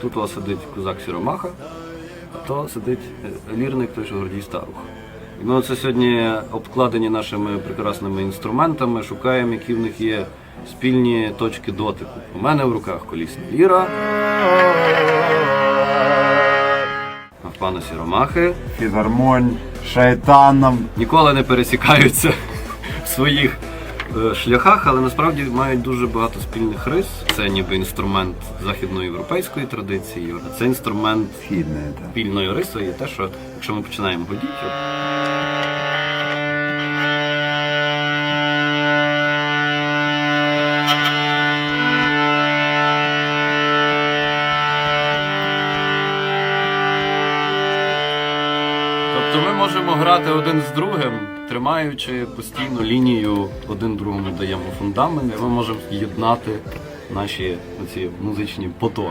Тут у вас сидить козак Сіромаха, а то сидить е, лірник, той, що Гордій Старух. І ми оце сьогодні обкладені нашими прекрасними інструментами, шукаємо, які в них є спільні точки дотику. У мене в руках колісна ліра. А в пана Сіромахи Філармонь, шайтаном. ніколи не пересікаються в своїх шляхах, але насправді мають дуже багато спільних рис. Це ніби інструмент західноєвропейської традиції, а це інструмент спільної рисою, є те, що якщо ми починаємо гудіти, Тобто ми можемо грати один з другим, тримаючи постійну лінію, один другому даємо фундамент, і ми можемо єднати наші оці музичні потоки.